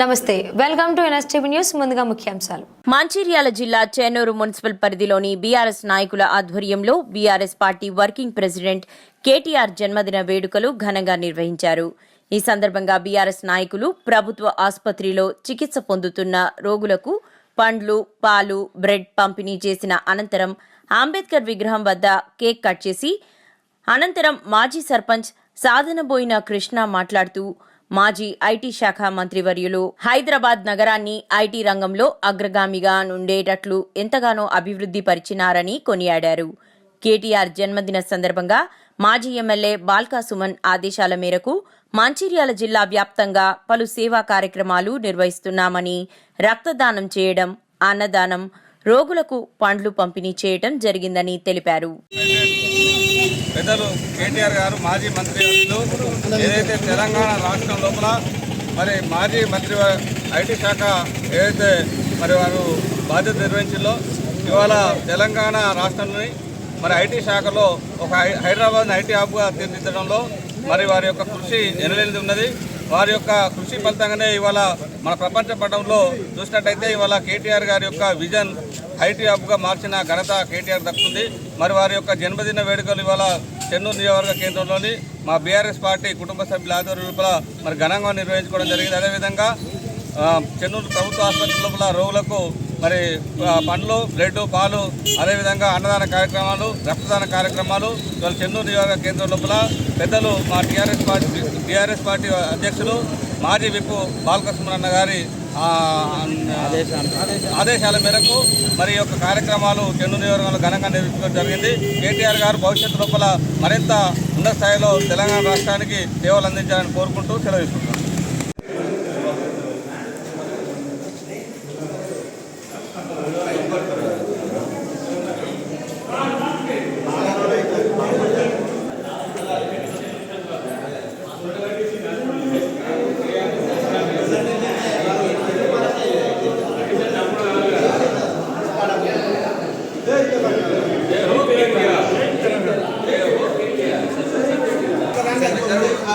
నమస్తే. Welcome to NSTV news ముందుగా ముఖ్యాంశాలు. మంచిర్యాల జిల్లా చేనూరు మున్సిపల్ పరిధిలోని బీఆర్ఎస్ నాయకుల ఆధ్వర్యంలో BRS party working president KTR జన్మదిన వేడుకలు ఘనంగా నిర్వహించారు. ఈ సందర్భంగా బీఆర్ఎస్ నాయకులు ప్రభుత్వ ఆసుపత్రిలో చికిత్స పొందుతున్న రోగులకు పండ్లు పాలు బ్రెడ్ పంపిణీ చేసిన అనంతరం అంబేద్కర్ విగ్రహం వద్ద కేక్ కట్ చేసి అనంతరం మాజీ సర్పంచ్ సాధనబోయిన కృష్ణ మాట్లాడుతూ మాజీ ఐటీ శాఖ మంత్రివర్యులు హైదరాబాద్ నగరాన్ని ఐటీ రంగంలో అగ్రగామిగా నుండేటట్లు ఎంతగానో అభివృద్ధి పరిచినారని కొనియాడారు. కేటీఆర్ జన్మదిన సందర్భంగా మాజీ ఎమ్మెల్యే బాల్కా సుమన్ ఆదేశాల మేరకు మంచిర్యాల జిల్లా వ్యాప్తంగా పలు సేవా కార్యక్రమాలు నిర్వహిస్తున్నామని రక్తదానం చేయడం అన్నదానం రోగులకు పండ్లు పంపిణీ చేయడం జరిగిందని తెలిపారు. పెద్దలు కేటీఆర్ గారు మాజీ మంత్రి ఏదైతే తెలంగాణ రాష్ట్రం లోపల మరి మాజీ మంత్రి ఐటీ శాఖ ఏదైతే మరి వారు బాధ్యత నిర్వహించిందో ఇవాళ తెలంగాణ రాష్ట్రంలోని మరి ఐటీ శాఖలో ఒక హై- హైదరాబాద్ ఐటీ హబ్గా తీర్చిదిద్దడంలో మరి వారి యొక్క కృషి ఎనలేనిది ఉన్నది. వారి యొక్క కృషి ఫలితంగానే ఇవాళ మన ప్రపంచ పటంలో చూసినట్టయితే ఇవాళ కేటీఆర్ గారి యొక్క విజన్ ఐటీ హబ్గా మార్చిన ఘనత కేటీఆర్ దక్కుతుంది. మరి వారి యొక్క జన్మదిన వేడుకలు ఇవాళ చెన్నూరు నియోజకవర్గ కేంద్రంలోని మా బీఆర్ఎస్ పార్టీ కుటుంబ సభ్యుల ఆధ్వర్యం లోపల మరి ఘనంగా నిర్వహించుకోవడం జరిగింది. అదేవిధంగా చెన్నూరు ప్రభుత్వ ఆసుపత్రి లోపల రోగులకు మరి పండ్లు బ్రెడ్ పాలు అదేవిధంగా అన్నదాన కార్యక్రమాలు రక్తదాన కార్యక్రమాలు ఇవాళ చెన్నూరు నియోజక కేంద్రం లోపల పెద్దలు మా టీఆర్ఎస్ పార్టీ టీఆర్ఎస్ పార్టీ అధ్యక్షులు మాజీ విప్పు బాలకృష్ణ గారి ఆదేశాల మేరకు మరి యొక్క కార్యక్రమాలు చెన్నూరు నియోజకవర్గంలో ఘనంగా నిర్వహించడం జరిగింది. కేటీఆర్ గారు భవిష్యత్తు లోపల మరింత ఉన్నత స్థాయిలో తెలంగాణ రాష్ట్రానికి సేవలు అందించాలని కోరుకుంటూ సెలవు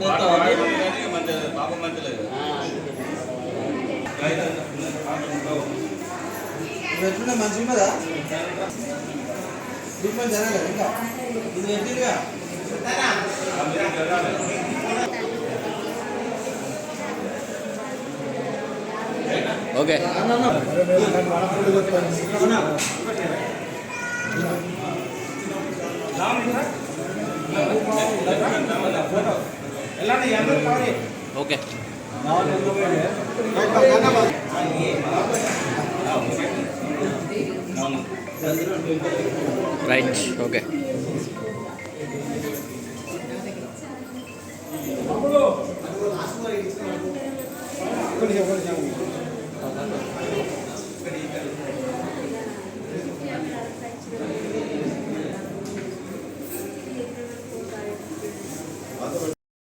కానీ మంచి పాపం మంచిలేదు ఎట్లున్నా మంచిగా ఉన్నదా ట్రీట్మెంట్ జరగలేదు ఇంకా ఇది పెట్టిరుగా ఓకే ఓకే రైట్ ఓకే ఒకటి ఒకటి